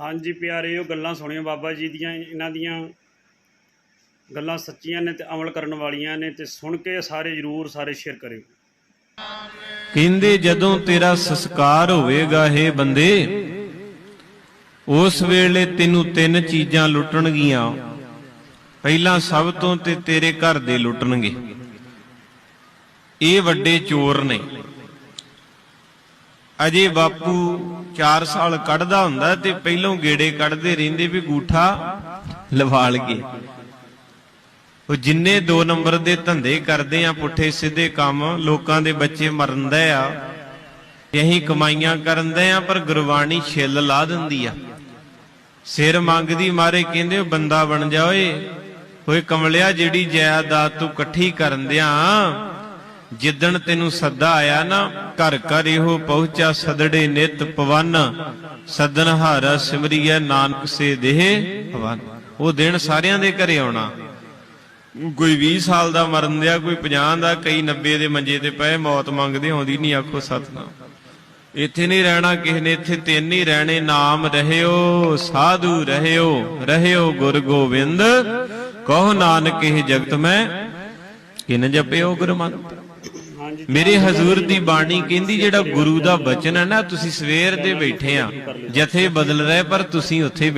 ਹਾਂਜੀ ਪਿਆਰਿਓ ਗੱਲਾਂ ਸੁਣਿਓ ਬਾਬਾ ਜੀ ਦੀਆਂ, ਇਹਨਾਂ ਦੀਆਂ ਗੱਲਾਂ ਸੱਚੀਆਂ ਨੇ ਤੇ ਅਮਲ ਕਰਨ ਵਾਲੀਆਂ ਨੇ ਤੇ ਸੁਣ ਕੇ ਸਾਰੇ ਜਰੂਰ ਸਾਰੇ ਸ਼ੇਅਰ ਕਰਿਓ। ਕਹਿੰਦੇ, ਜਦੋਂ ਤੇਰਾ ਸੰਸਕਾਰ ਹੋਵੇਗਾ हे ਬੰਦੇ, ਉਸ ਵੇਲੇ ਤੈਨੂੰ ਤਿੰਨ ਚੀਜ਼ਾਂ ਲੁੱਟਣਗੀਆਂ। ਪਹਿਲਾਂ ਸਭ ਤੋਂ ਤੇ ਤੇਰੇ ਘਰ ਦੇ ਲੁੱਟਣਗੇ। ਇਹ ਵੱਡੇ ਚੋਰ ਨੇ। ਅਜੇ ਬਾਪੂ 4 ਸਾਲ ਕੱਢਦਾ ਹੁੰਦਾ ਤੇ ਪਹਿਲੋਂ ਗੇੜੇ ਕੱਢਦੇ ਰਹਿੰਦੇ ਵੀ ਗੂਠਾ ਲਵਾਲ ਕੇ। ਉਹ ਜਿੰਨੇ 2 ਨੰਬਰ ਦੇ ਧੰਦੇ ਕਰਦੇ ਆ, ਪੁੱਠੇ ਸਿੱਧੇ ਕੰਮ ਲੋਕਾਂ ਦੇ ਬੱਚੇ ਮਰਨਦੇ ਆ। ਇਹੀ ਕਮਾਈਆਂ ਕਰਨਦੇ ਆ, ਪਰ ਗੁਰਬਾਣੀ ਛਿੱਲ ਲਾ ਦਿੰਦੀ ਆ। ਸਿਰ ਮੰਗਦੀ ਮਾਰੇ ਕਹਿੰਦੇ, ਉਹ ਬੰਦਾ ਬਣ ਜਾ ਓਏ ਓਏ ਕਮਲਿਆ, ਜਿਹੜੀ ਜਾਇਦਾਦ ਤੂੰ ਇਕੱਠੀ ਕਰਨ ਦਿਆਂ ਜਿੱਦਣ ਤੈਨੂੰ ਸੱਦਾ ਆਇਆ ਨਾ, ਘਰ ਘਰ ਇਹੋ ਪਹੁੰਚਾ ਸਦੜੇ ਨਿਤ ਪਵਨ। ਸਦਨ ਹਾਰਾ ਸਿਮਰੀਐ ਨਾਨਕ ਸੇ ਦੇਹ ਭਵਨ। ਉਹ ਦਿਨ ਸਾਰਿਆਂ ਦੇ ਘਰੇ ਆਉਣਾ। ਕੋਈ 20 ਸਾਲ ਦਾ ਮਰਨ ਦਿਆ, ਕੋਈ 50 ਦਾ, ਕਈ 90 ਦੇ ਮੰਜੇ ਤੇ ਪਏ, ਮੌਤ ਮੰਗਦੇ ਆਉਂਦੀ ਨਹੀਂ ਆਖੋ ਸਤਨਾਮ। ਇੱਥੇ ਨਹੀਂ ਰਹਿਣਾ ਕਿਸੇ ਨੇ, ਇੱਥੇ ਤਿੰਨ ਹੀ ਰਹਿਣੇ, ਨਾਮ ਰਹਿਓ, ਸਾਧੂ ਰਹਿਓ ਰਹਿਓ ਗੁਰ ਗੋਬਿੰਦ। ਕਹੋ ਨਾਨਕ ਇਹ ਜਗਤ ਮੈਂ, ਕਿਨ ਜਪਿਓ ਗੁਰਮਤਿ। ਹਾਂਜੀ ਮੇਰੇ ਹਜ਼ੂਰ ਦੀ ਬਾਣੀ ਕਹਿੰਦੀ ਜਿਹੜਾ ਗੁਰੂ ਦਾ ਬਚਨ ਹੈ ਨਾ ਤੁਸੀਂ ਸਵੇਰ ਦੇ ਬੈਠੇ ਆ ਜਥੇ ਬਦਲ ਰਹੇ ਪਰ ਤੁਸੀਂ ਉੱਥੇ